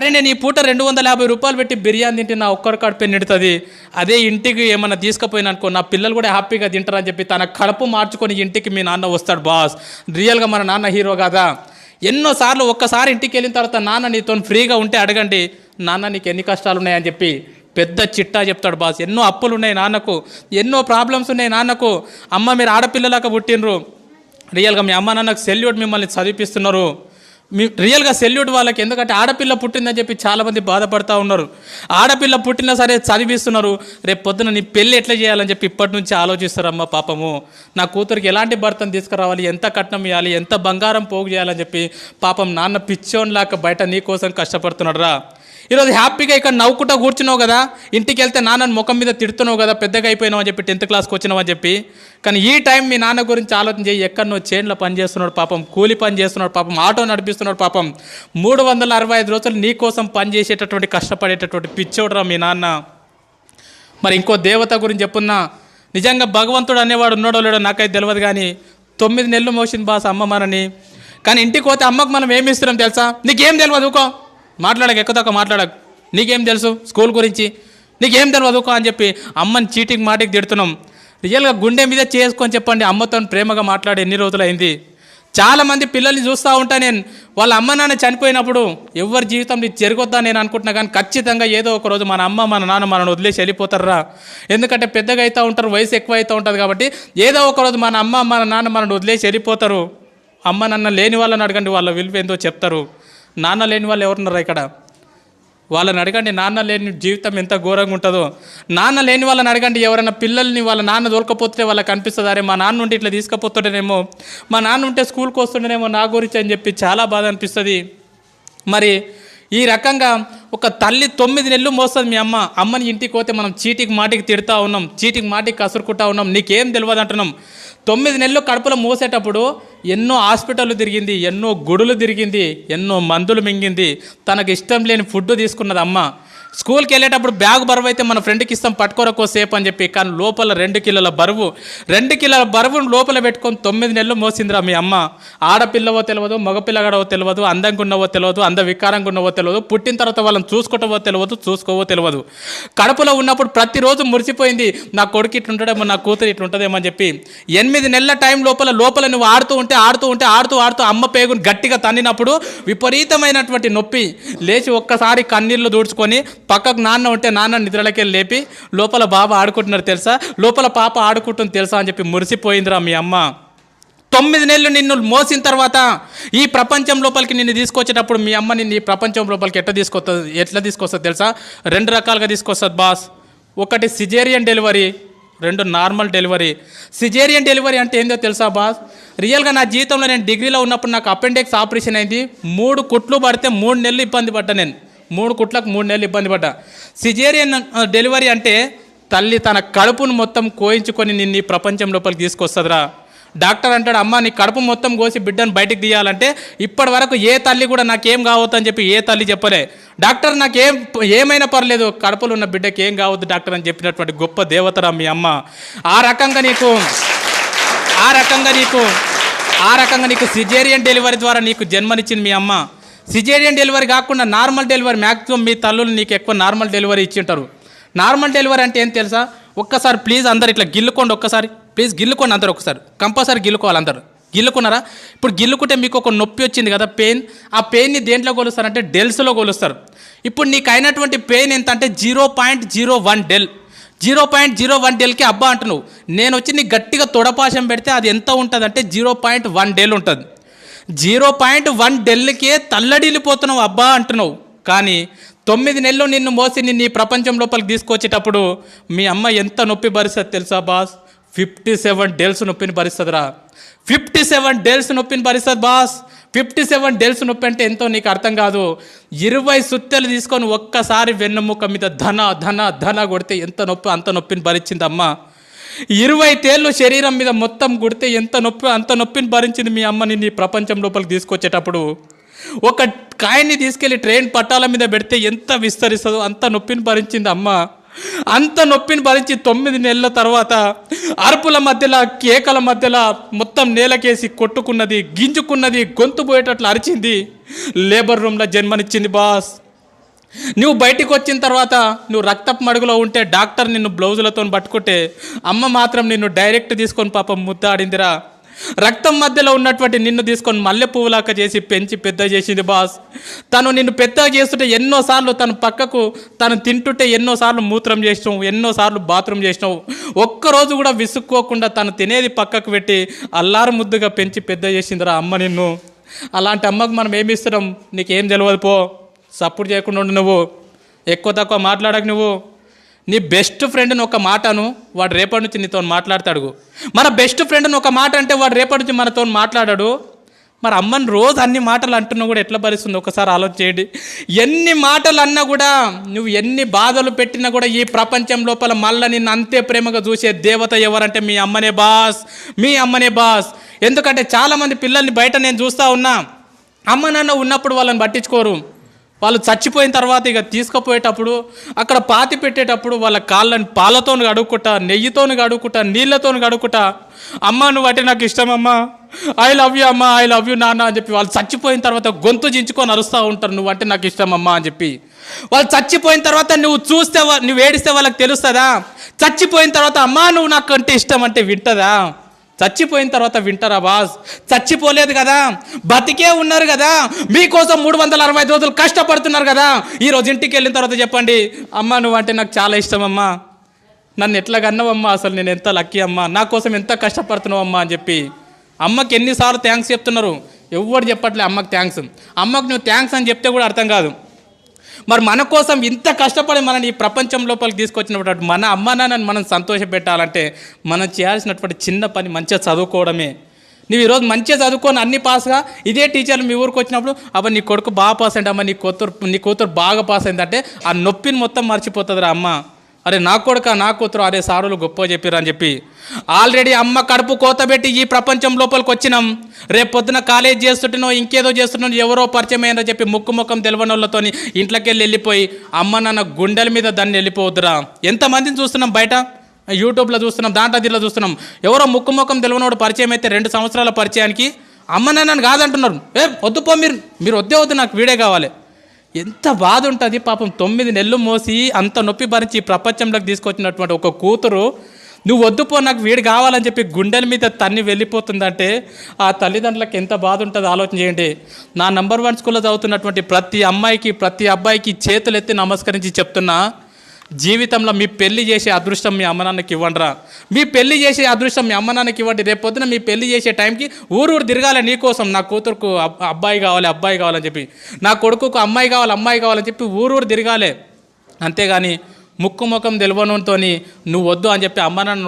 అరే నేను ఈ పూట రెండు వందల యాభై రూపాయలు పెట్టి బిర్యానీ తింటే నా ఒక్కరు కడుపు నిడుతుంది. అదే ఇంటికి ఏమైనా తీసుకుపోయినా అనుకో నా పిల్లలు కూడా హ్యాపీగా తింటారని చెప్పి తన కడుపు మార్చుకొని ఇంటికి మీ నాన్న వస్తాడు బాస్. రియల్గా మన నాన్న హీరో కదా? ఎన్నోసార్లు ఒక్కసారి ఇంటికి వెళ్ళిన తర్వాత నాన్న నీతో ఫ్రీగా ఉంటే అడగండి నాన్న నీకు ఎన్ని కష్టాలు ఉన్నాయని చెప్పి పెద్ద చిట్టా చెప్తాడు బాస్. ఎన్నో అప్పులు ఉన్నాయి నాన్నకు ఎన్నో ప్రాబ్లమ్స్ ఉన్నాయి నాన్నకు. అమ్మ మీరు ఆడపిల్లలాగా పుట్టినరు రియల్గా మీ అమ్మ నాన్నకు సెల్యూట్ మిమ్మల్ని చదివిపిస్తున్నారు. మీ రియల్గా సెల్యూట్ వాళ్ళకి. ఎందుకంటే ఆడపిల్ల పుట్టిందని చెప్పి చాలామంది బాధపడుతూ ఉన్నారు. ఆడపిల్ల పుట్టినా సరే చదివిస్తున్నారు. రేపు పొద్దున నీ పెళ్ళి ఎట్లా చేయాలని చెప్పి ఇప్పటి నుంచి ఆలోచిస్తారమ్మా పాపము. నా కూతురికి ఎలాంటి భర్తను తీసుకురావాలి? ఎంత కట్నం ఇవ్వాలి? ఎంత బంగారం పోగు చేయాలని చెప్పి పాపం నాన్న పిచ్చోన్లాక బయట నీ కోసం కష్టపడుతున్నాడు రా ఈరోజు హ్యాపీగా ఇక్కడ నవ్వుకుంటా కూర్చున్నావు కదా ఇంటికి వెళ్తే నాన్నని ముఖం మీద తిడుతున్నావు కదా పెద్దగా అయిపోయినావు అని చెప్పి టెన్త్ క్లాస్కి వచ్చినావు అని చెప్పి. కానీ ఈ టైం మీ నాన్న గురించి ఆలోచన చేయి నువ్వు చైన్లో పని చేస్తున్నాడు పాపం కూలి పని చేస్తున్నాడు పాపం ఆటో నడిపిస్తున్నాడు పాపం. మూడు వందల అరవై ఐదు రోజులు నీ కోసం పని చేసేటటువంటి కష్టపడేటటువంటి పిచ్చోడరా మీ నాన్న. మరి ఇంకో దేవత గురించి చెప్పున్నా నిజంగా భగవంతుడు అనేవాడు ఉన్నాడో లేడో నాకైతే తెలియదు కానీ తొమ్మిది నెలలు మోసింది బాస్ అమ్మ మనని. కానీ ఇంటికి పోతే అమ్మకు మనం ఏమి ఇస్తున్నాం తెలుసా? నీకేం తెలియదు ఊకో. మాట్లాడక ఎక్కువ మాట్లాడక. నీకేం తెలుసు? స్కూల్ గురించి. నీకేం తెలియదుకో అని చెప్పి అమ్మని చీటికి మాటికి తిడుతున్నాం. రియల్గా గుండె మీద చేసుకొని చెప్పండి అమ్మతో ప్రేమగా మాట్లాడి ఎన్ని రోజులైంది? చాలామంది పిల్లల్ని చూస్తూ ఉంటా నేను. వాళ్ళ అమ్మ నాన్న చనిపోయినప్పుడు ఎవరి జీవితం నీకు జరగొద్దా నేను అనుకుంటున్నా కానీ ఖచ్చితంగా ఏదో ఒక రోజు మన అమ్మ మన నాన్న మనల్ని వదిలేసి వెళ్ళిపోతారా? ఎందుకంటే పెద్దగా అవుతూ ఉంటారు వయసు ఎక్కువ అవుతూ ఉంటుంది కాబట్టి ఏదో ఒక రోజు మన అమ్మ మన నాన్న మనల్ని వదిలేసి వెళ్ళిపోతారు. అమ్మ నాన్న లేని వాళ్ళని అడగండి వాళ్ళ విలువ ఏందో చెప్తారు. నాన్న లేని వాళ్ళు ఎవరున్నారా ఇక్కడ? వాళ్ళని అడగండి నాన్న లేని జీవితం ఎంత ఘోరంగా ఉంటుందో. నాన్న లేని వాళ్ళని అడగండి ఎవరైనా పిల్లల్ని వాళ్ళ నాన్న దొరకపోతే వాళ్ళకి అనిపిస్తుంది? అరే మా నాన్న ఉంటే ఇట్లా తీసుకుపోతుండేనేమో మా నాన్న ఉంటే స్కూల్కి వస్తుండేనేమో నా గురించి అని చెప్పి చాలా బాధ అనిపిస్తుంది. మరి ఈ రకంగా ఒక తల్లి తొమ్మిది నెలలు మోస్తుంది మీ అమ్మ. అమ్మని ఇంటికి పోతే మనం చీటికి మాటికి తిడతా ఉన్నాం చీటికి మాటికి కసురుకుంటా ఉన్నాం నీకేం తెలియదు అంటున్నాం. తొమ్మిది నెలలు కడుపులో మోసేటప్పుడు ఎన్నో హాస్పిటల్ తిరిగింది ఎన్నో గుడులు తిరిగింది ఎన్నో మందులు మింగింది. తనకు ఇష్టం లేని ఫుడ్ తీసుకున్నది అమ్మ స్కూల్కి వెళ్ళేటప్పుడు బ్యాగ్ బరువు అయితే మన ఫ్రెండ్కి ఇస్తాం పట్టుకోరకో సేపు అని చెప్పి. కానీ లోపల రెండు కిలోల బరువు రెండు కిలోల బరువును లోపల పెట్టుకొని తొమ్మిది నెలలు మోసిందిరా మీ అమ్మ. ఆడపిల్లవో తెలియదు మగపిల్లగాడవో తెలియదు అందంగా ఉన్నవో తెలియదు అంద వికారంగా ఉన్నవో తెలియదు పుట్టిన తర్వాత వాళ్ళని చూసుకోవటవో తెలియదు చూసుకోవో తెలియదు కడుపులో ఉన్నప్పుడు ప్రతిరోజు మురిసిపోయింది నా కొడుకు ఇట్లుంటాడేమో నా కూతురు ఇట్లుంటుందేమో అని చెప్పి. ఎనిమిది నెలల టైం లోపల లోపల నువ్వు ఆడుతూ ఉంటే ఆడుతూ ఉంటే ఆడుతూ ఆడుతూ అమ్మ పేగుని గట్టిగా తన్నినప్పుడు విపరీతమైనటువంటి నొప్పి. లేచి ఒక్కసారి కన్నీళ్ళు దూడ్చుకొని పక్కకు నాన్న ఉంటే నాన్న నిద్రలకెళ్ళి లేపి లోపల బాబా ఆడుకుంటున్నారు తెలుసా? లోపల పాప ఆడుకుంటుంది తెలుసా అని చెప్పి మురిసిపోయిందిరా మీ అమ్మ. తొమ్మిది నెలలు నిన్ను మోసిన తర్వాత ఈ ప్రపంచం లోపలికి నిన్ను తీసుకొచ్చేటప్పుడు మీ అమ్మ నిన్ను ఈ ప్రపంచం లోపలికి ఎట్లా తీసుకొస్తుంది? ఎట్లా తీసుకొస్తుంది తెలుసా? రెండు రకాలుగా తీసుకొస్తుంది బాస్. ఒకటి సిజేరియన్ డెలివరీ రెండు నార్మల్ డెలివరీ. సిజేరియన్ డెలివరీ అంటే ఏందో తెలుసా బాస్? రియల్గా నా జీవితంలో నేను డిగ్రీలో ఉన్నప్పుడు నాకు అపెండిక్స్ ఆపరేషన్ అయింది. మూడు కుట్లు పడితే మూడు నెలలు ఇబ్బంది పడ్డా నేను. మూడు కుట్లకు మూడు నెలలు ఇబ్బంది పడ్డా. సిజేరియన్ డెలివరీ అంటే తల్లి తన కడుపును మొత్తం కోయించుకొని నిన్ను ఈ ప్రపంచం లోపలికి తీసుకొస్తుందిరా. డాక్టర్ అంటాడు అమ్మ నీ కడుపు మొత్తం కోసి బిడ్డను బయటకు తీయాలంటే ఇప్పటి వరకు ఏ తల్లి కూడా నాకేం కావద్దు అని చెప్పి ఏ తల్లి చెప్పలే. డాక్టర్ నాకేం ఏమైనా పర్లేదు కడుపులో ఉన్న బిడ్డకి ఏం కావద్దు డాక్టర్ అని చెప్పినటువంటి గొప్ప దేవతరా మీ అమ్మ. ఆ రకంగా నీకు ఆ రకంగా నీకు ఆ రకంగా నీకు సిజేరియన్ డెలివరీ ద్వారా నీకు జన్మనిచ్చింది మీ అమ్మ. సిజేరియన్ డెలివరీ కాకుండా నార్మల్ డెలివరీ మ్యాక్సిమం మీ తల్లులు నీకు ఎక్కువ నార్మల్ డెలివరీ ఇచ్చి ఉంటారు నార్మల్ డెలివరీ అంటే ఏం తెలుసా? ఒక్కసారి ప్లీజ్ అందరు ఇట్లా గిల్లుకోండి ఒక్కసారి. ప్లీజ్ గిల్లుకోండి అందరు ఒకసారి. కంపల్సరీ గిల్లుకోవాలి అందరు. గిల్లుకున్నారా? ఇప్పుడు గిల్లుకుంటే మీకు ఒక నొప్పి వచ్చింది కదా పెయిన్. ఆ పెయిన్ని దేంట్లో కొలుస్తారంటే డెల్స్లో కొలుస్తారు ఇప్పుడు నీకు అయినటువంటి పెయిన్ ఎంత అంటే zero point zero one del. Zero point zero one డెల్కి అబ్బా అంటున్నావు. నేను వచ్చి నీకు గట్టిగా తొడపాశం పెడితే అది ఎంత ఉంటుంది అంటే జీరో పాయింట్ వన్ డెల్ ఉంటుంది. జీరో పాయింట్ వన్ డెల్కే తల్లడిల్లిపోతున్నావు అబ్బా అంటున్నావు. కానీ తొమ్మిది నెలలు నిన్ను మోసి నిన్ను ఈ ప్రపంచం లోపలికి తీసుకొచ్చేటప్పుడు మీ అమ్మ ఎంత నొప్పి భరిస్తుంది తెలుసా బాస్? ఫిఫ్టీ సెవెన్ డేల్స్ నొప్పిని భరిస్తుందిరా. ఫిఫ్టీ సెవెన్ డేల్స్ నొప్పిని భరిస్తుంది బాస్. ఫిఫ్టీ సెవెన్ డేల్స్ నొప్పి అంటే ఎంతో నీకు అర్థం కాదు. ఇరవై సుత్తెలు తీసుకొని ఒక్కసారి వెన్నెముక మీద ధన ధన ధన కొడితే ఎంత నొప్పి అంత నొప్పిని భరించింది అమ్మ. ఇరవై తేళ్ళు శరీరం మీద మొత్తం కుడితే ఎంత నొప్పి అంత నొప్పిని భరించింది మీ అమ్మని నీ ప్రపంచం లోపలికి తీసుకొచ్చేటప్పుడు? ఒక కాయని తీసుకెళ్ళి ట్రైన్ పట్టాల మీద పెడితే ఎంత విస్తరిస్తుందో అంత నొప్పిని భరించింది అమ్మ. అంత నొప్పిని భరించి తొమ్మిది నెలల తర్వాత అరుపుల మధ్యలో కేకల మధ్యలో మొత్తం నేలకేసి కొట్టుకున్నది గింజుకున్నది గొంతు పోయేటట్లు అరిచింది. లేబర్ రూమ్లో జన్మనిచ్చింది బాస్. నువ్వు బయటికి వచ్చిన తర్వాత నువ్వు రక్తపు మడుగులో ఉంటే డాక్టర్ నిన్ను బ్లౌజులతో పట్టుకుంటే అమ్మ మాత్రం నిన్ను డైరెక్ట్ తీసుకొని పాపం ముద్దాడిందిరా. రక్తం మధ్యలో ఉన్నటువంటి నిన్ను తీసుకొని మల్లె పువ్వులాక చేసి పెంచి పెద్ద చేసింది బాస్. తను నిన్ను పెద్ద చేస్తుంటే ఎన్నోసార్లు తను పక్కకు తను తింటుంటే ఎన్నోసార్లు మూత్రం చేసినావు ఎన్నోసార్లు బాత్రూమ్ చేసినావు. ఒక్కరోజు కూడా విసుక్కోకుండా తను తినేది పక్కకు పెట్టి అల్లారు ముద్దుగా పెంచి పెద్ద చేసిందిరా అమ్మ నిన్ను. అలాంటి అమ్మకు మనం ఏమి ఇస్తున్నాం? నీకేం తెలియదు పో. సపోర్ట్ చేయకుండా ఉండు నువ్వు. ఎక్కువ తక్కువ మాట్లాడకు నువ్వు. నీ బెస్ట్ ఫ్రెండ్ని ఒక మాటను వాడు రేపటి నుంచి నీతో మాట్లాడతాడు. మన బెస్ట్ ఫ్రెండ్ని ఒక మాట అంటే వాడు రేపటి నుంచి మనతో మాట్లాడాడు. మరి అమ్మని రోజు అన్ని మాటలు అంటున్నా కూడా ఎట్లా భరిస్తుంది? ఒకసారి ఆలోచించేయండి. ఎన్ని మాటలు అన్నా కూడా నువ్వు ఎన్ని బాధలు పెట్టినా కూడా ఈ ప్రపంచం లోపల మళ్ళీ నిన్ను అంతే ప్రేమగా చూసే దేవత ఎవరంటే మీ అమ్మనే బాస్ మీ అమ్మనే బాస్. ఎందుకంటే చాలామంది పిల్లల్ని బయట నేను చూస్తూ ఉన్నా అమ్మ నాన్న ఉన్నప్పుడు వాళ్ళని పట్టించుకోరు. వాళ్ళు చచ్చిపోయిన తర్వాత ఇక తీసుకుపోయేటప్పుడు అక్కడ పాతి పెట్టేటప్పుడు వాళ్ళ కాళ్ళని పాలతో కడుక్కుంటా నెయ్యితో కడుక్కుంటా నీళ్ళతో కడుక్కుంటా అమ్మ నువ్వు అంటే నాకు ఇష్టం అమ్మా ఐ లవ్ యూ అమ్మా ఐ లవ్ యూ నాన్న అని చెప్పి వాళ్ళు చచ్చిపోయిన తర్వాత గొంతు చించుకొని అరుస్తూ ఉంటారు నువ్వు అంటే నాకు ఇష్టం అమ్మా అని చెప్పి. వాళ్ళు చచ్చిపోయిన తర్వాత నువ్వు చూస్తే నువ్వు ఏడిస్తే వాళ్ళకి తెలుస్తుందా? చచ్చిపోయిన తర్వాత అమ్మా నువ్వు నాకు అంటే ఇష్టం అంటే వింటదా? చచ్చిపోయిన తర్వాత వింటారా బాస్? చచ్చిపోలేదు కదా. బతికే ఉన్నారు కదా. మీకోసం మూడు వందల అరవై ఐదు రోజులు కష్టపడుతున్నారు కదా. ఈరోజు ఇంటికి వెళ్ళిన తర్వాత చెప్పండి అమ్మా నువ్వు అంటే నాకు చాలా ఇష్టం అమ్మా నన్ను ఎట్లా కన్నావమ్మా అసలు నేను ఎంత లక్కీ అమ్మా. నా కోసం ఎంత కష్టపడుతున్నావు అమ్మా? అని చెప్పి అమ్మకి ఎన్నిసార్లు థ్యాంక్స్ చెప్తున్నారు. ఎవరు చెప్పట్లే అమ్మకి థ్యాంక్స్ అమ్మకి నువ్వు థ్యాంక్స్ అని చెప్తే కూడా అర్థం కాదు. మరి మన కోసం ఇంత కష్టపడి మనని ఈ ప్రపంచం లోపలికి తీసుకొచ్చినటువంటి మన అమ్మ నాన్నని మనం సంతోషపెట్టాలంటే మనం చేయాల్సినటువంటి చిన్న పని మంచిగా చదువుకోవడమే. నువ్వు ఈరోజు మంచిగా చదువుకొని అన్ని పాస్గా ఇదే టీచర్లు మీ ఊరికి వచ్చినప్పుడు అబ్బా నీ కొడుకు బాగా పాస్ అయింది అమ్మ నీ కూతురు నీ కూతురు బాగా పాస్ అయిందంటే ఆ నొప్పిని మొత్తం మర్చిపోతుందిరా అమ్మ. అరే నా కొడుక నా కూతురు అరే సారులు గొప్ప చెప్పారు అని చెప్పి ఆల్రెడీ అమ్మ కడుపు కోతబెట్టి ఈ ప్రపంచం లోపలికి వచ్చినాం. రేపు పొద్దున కాలేజ్ చేస్తుంటేనో ఇంకేదో చేస్తున్నావు ఎవరో పరిచయం అయ్యారో చెప్పి ముక్కు ముఖం తెలియని వాళ్ళతోని ఇంట్లోకి వెళ్ళి వెళ్ళిపోయి అమ్మ నాన్న గుండెల మీద దాన్ని వెళ్ళిపోవద్దురా. ఎంతమందిని చూస్తున్నాం బయట? యూట్యూబ్లో చూస్తున్నాం దాంట్లో దీంట్లో చూస్తున్నాం. ఎవరో ముక్కు ముఖం తెలియనోడు పరిచయం అయితే రెండు సంవత్సరాల పరిచయానికి అమ్మ నాన్నని కాదంటున్నారు. ఏ వద్దుపో మీరు. మీరు వద్దే వద్దు నాకు వీడే కావాలి. ఎంత బాధ ఉంటుంది పాపం తొమ్మిది నెలలు మోసి అంత నొప్పి భరించి ఈ ప్రపంచంలోకి తీసుకొచ్చినటువంటి ఒక కూతురు నువ్వు వద్దుపో నాకు వీడు కావాలని చెప్పి గుండెల మీద తన్ని వెళ్ళిపోతుందంటే ఆ తల్లిదండ్రులకు ఎంత బాధ ఉంటుందో ఆలోచన చేయండి. నా నంబర్ వన్ స్కూల్లో చదువుతున్నటువంటి ప్రతి అమ్మాయికి ప్రతి అబ్బాయికి చేతులు ఎత్తి నమస్కరించి చెప్తున్నా జీవితంలో మీ పెళ్ళి చేసే అదృష్టం మీ అమ్మ నాన్నకి ఇవ్వండిరా. మీ పెళ్ళి చేసే అదృష్టం మీ అమ్మనాన్నకి ఇవ్వండి. రేపు పొద్దున మీ పెళ్ళి చేసే టైంకి ఊరు తిరగాలి నీకోసం నా కూతురుకు అబ్బాయి కావాలి అబ్బాయి కావాలని చెప్పి. నా కొడుకుకు అమ్మాయి కావాలి అమ్మాయి కావాలని చెప్పి ఊరు తిరగాలి. అంతేగాని ముక్కు ముఖం తెలియనుతో నువ్వు వద్దు అని చెప్పి అమ్మ నాన్న